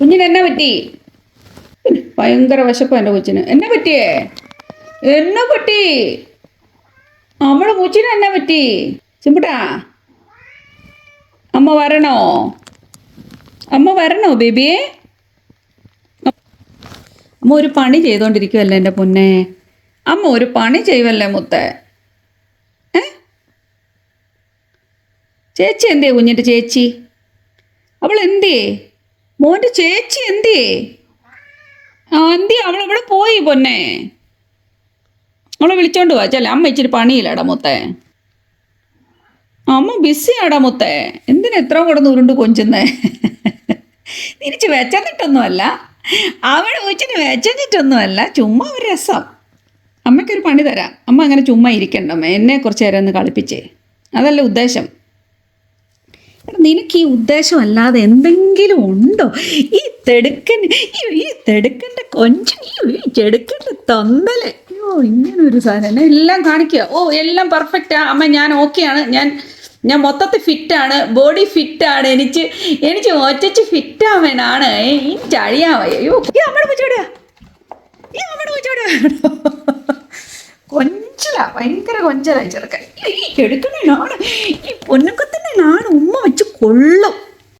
കുഞ്ഞിന് എന്നാ പറ്റി? ഭയങ്കര വിശപ്പ് എന്റെ കൊച്ചിന്. എന്നെ പറ്റിയേ? എന്നാ പറ്റി? നമ്മളെ കൊച്ചിന് എന്നാ പറ്റി? ചിമ്പുട്ടാ അമ്മ വരണോ? അമ്മ വരണോ ബേബിയെ അമ്മ ഒരു പണി ചെയ്തോണ്ടിരിക്കുവല്ലേ എന്റെ പൊന്നെ? അമ്മ ഒരു പണി ചെയ്യുമല്ലേ മുത്തേ? ചേച്ചി എന്തേ കുഞ്ഞിന്റെ ചേച്ചി? അവൾ എന്തേ മോന്റെ ചേച്ചി എന്തിയേ? എന്തേ അവൾ അവിടെ പോയി പൊന്നെ. അവളെ വിളിച്ചോണ്ട് വാ. ചെല്ലേ അമ്മ ഇച്ചിരി പണിയില്ലടാ മുത്തേ. അമ്മ ബിസിയാടാ മുത്തേ. എന്തിനാ എത്ര കിടന്ന് ഉരുണ്ട് കൊഞ്ചുന്നേ? തിരിച്ച് വെച്ചന്നിട്ടൊന്നുമല്ല. അവിടെ ഉച്ചിന് വെച്ചിട്ടൊന്നുമല്ല ചുമ്മാ ഒരു രസം. അമ്മയ്ക്കൊരു പണി തരാം. അമ്മ അങ്ങനെ ചുമ്മാ ഇരിക്കണ്ടമ്മ. എന്നെ കുറച്ച് നേരം ഒന്ന് കളിപ്പിച്ചേ. അതല്ല ഉദ്ദേശം. നിനക്ക് ഈ ഉദ്ദേശമല്ലാതെ എന്തെങ്കിലും ഉണ്ടോ? ഈ തെടുക്കൻ ഈ തെടുക്കന്റെ കൊഞ്ചൻ ഈ ചെടുക്കന്റെ തൊന്തൽ. അയ്യോ ഇങ്ങനെ ഒരു സാധനം എല്ലാം കാണിക്കുക ഓ എല്ലാം പെർഫെക്റ്റാ അമ്മ ഞാൻ ഓക്കെയാണ് ഞാൻ ഞാൻ മൊത്തത്തിൽ ഫിറ്റാണ് ബോഡി ഫിറ്റാണ് എനിക്ക് എനിക്ക് ഒറ്റച്ച് ഫിറ്റാവനാണ് എനിക്ക് അഴിയാൻ വയ്യ അയ്യോ. ഈ അമ്മയുടെ പൂച്ചോടുക ഈ അമ്മയുടെ പൂച്ചോടുക കൊഞ്ചല. ഭയങ്കര കൊഞ്ചലായി ചെറുക്കൻ. ഈ എടുക്കണേനാണ് ഈ പൊന്നക്കത്തിനാണ് 滚了